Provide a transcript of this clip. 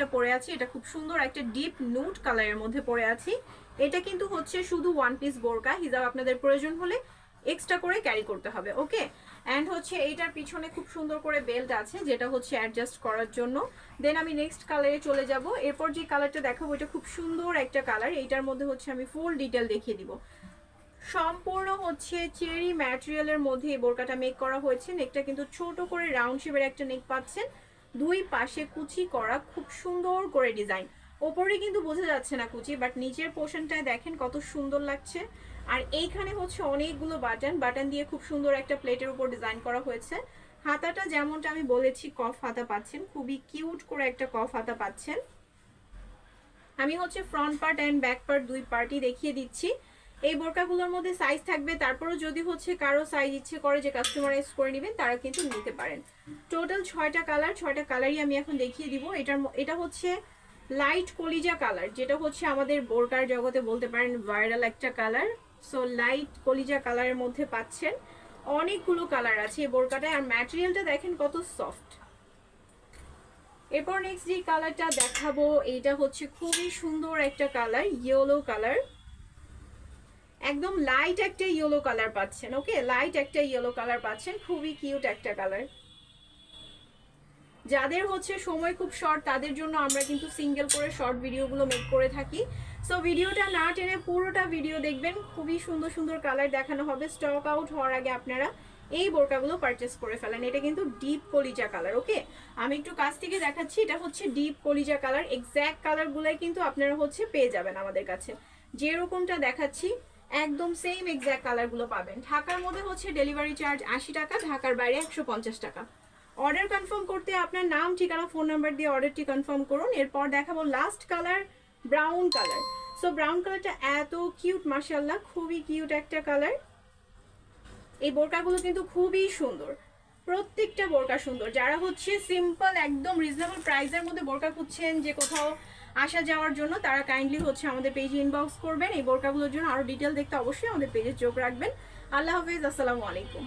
এটা পরে আছি, এটা খুব সুন্দর একটা ডিপ নুট কালারের মধ্যে পরে আছি। এটা কিন্তু হচ্ছে শুধু ওয়ান পিস বোরকা, হিজাব আপনাদের প্রয়োজন হলে এক্সট্রা করে ক্যারি করতে হবে ওকে অ্যান্ড হচ্ছে এইটার পিছনে খুব সুন্দর করে বেল্ট আছে, যেটা হচ্ছে অ্যাডজাস্ট করার জন্য। দেন আমি নেক্সট কালারে চলে যাব। এরপর যে কালারটা দেখাবো, এটা খুব সুন্দর একটা কালার এইটার মধ্যে হচ্ছে আমি ফুল ডিটেল দেখিয়ে দিব। সম্পূর্ণ হচ্ছে চেরি ম্যাটেরিয়ালের মধ্যে এই বোরকাটা মেক করা হয়েছে নেকটা কিন্তু ছোট করে রাউন্ড শেপের একটা নেক পাচ্ছেন। দুই পাশে কুচি করা খুব সুন্দর করে ডিজাইন ওপরে কিন্তু বোঝা যাচ্ছে না কুচি বাট নিচের পোর্শনটায় দেখেন কত সুন্দর লাগছে। আর এইখানে হচ্ছে অনেকগুলো বাটন বাটন দিয়ে খুব সুন্দর একটা প্লেটের উপর ডিজাইন করা হয়েছে। হাতাটা যেমনটা আমি বলেছি, কফ হাতা পাচ্ছেন, খুবই কিউট করে একটা কফ হাতা পাচ্ছেন। আমি হচ্ছে front part and back part দুই পার্টই দেখিয়ে দিচ্ছি। এই বোরকাগুলোর মধ্যে সাইজ থাকবে, তারপরেও যদি হচ্ছে কারও সাইজ ইচ্ছে করে যে কাস্টমারাইজ করে নেবেন, তারা কিন্তু নিতে পারেন। টোটাল ছয়টা কালার ছয়টা কালারই আমি এখন দেখিয়ে দিব। এটার এটা হচ্ছে লাইট কলিজা কালার যেটা হচ্ছে আমাদের বোরকার জগতে বলতে পারেন ভাইরাল একটা কালার সো লাইট কলিজা কালারের মধ্যে পাচ্ছেন। অনেকগুলো কালার আছে এই বোরকাটায়। আর ম্যাটেরিয়ালটা দেখেন কত সফট এরপর নেক্সট যে কালারটা দেখাবো, এইটা হচ্ছে খুবই সুন্দর একটা কালার ইয়েলো কালার একদম লাইট একটা ইয়েলো কালার পাচ্ছেন ওকে লাইট একটা ইয়েলো কালার পাচ্ছেন, খুবই কিউট একটা কালার যাদের হচ্ছে সময় খুব শর্ট তাদের জন্য আমরা কিন্তু সিঙ্গেল করে শর্ট ভিডিওগুলো মেক করে থাকি। সো ভিডিওটা না টেনে পুরোটা ভিডিও দেখবেন, খুবই সুন্দর সুন্দর কালার দেখানো হবে স্টক আউট হওয়ার আগে আপনারা এই বোরকাগুলো পারচেস করে ফেলেন। এটা কিন্তু ডিপ কলিজা কালার ওকে আমি একটু কাছ থেকে দেখাচ্ছি, এটা হচ্ছে ডিপ কলিজা কালার এক্স্যাক্ট কালারগুলোই কিন্তু আপনারা হচ্ছে পেয়ে যাবেন আমাদের কাছে। যেরকমটা দেখাচ্ছি একদম সেম এক্স্যাক্ট কালারগুলো পাবেন। ঢাকার মধ্যে হচ্ছে ডেলিভারি চার্জ আশি টাকা, ঢাকার বাইরে একশো পঞ্চাশ টাকা। অর্ডার কনফার্ম করতে আপনার নাম, ঠিকানা ফোন নাম্বার দিয়ে অর্ডারটি কনফার্ম করুন। এরপর দেখাবো last colour brown colour so brown কালারটা এত কিউট মার্শাল্লাহ খুবই কিউট একটা কালার এই বোরকাগুলো কিন্তু খুবই সুন্দর। প্রত্যেকটা বোরকা সুন্দর। যারা হচ্ছে সিম্পল একদম রিজনেবল প্রাইসের মধ্যে বোরকা খুঁজছেন যে কোথাও আসা যাওয়ার জন্য, তারা কাইন্ডলি হচ্ছে আমাদের পেজে ইনবক্স করবেন। এই বোরকাগুলোর জন্য আরও ডিটেল দেখতে অবশ্যই আমাদের পেজে চোখ রাখবেন। আল্লাহ হাফিজ, আসসালামু আলাইকুম।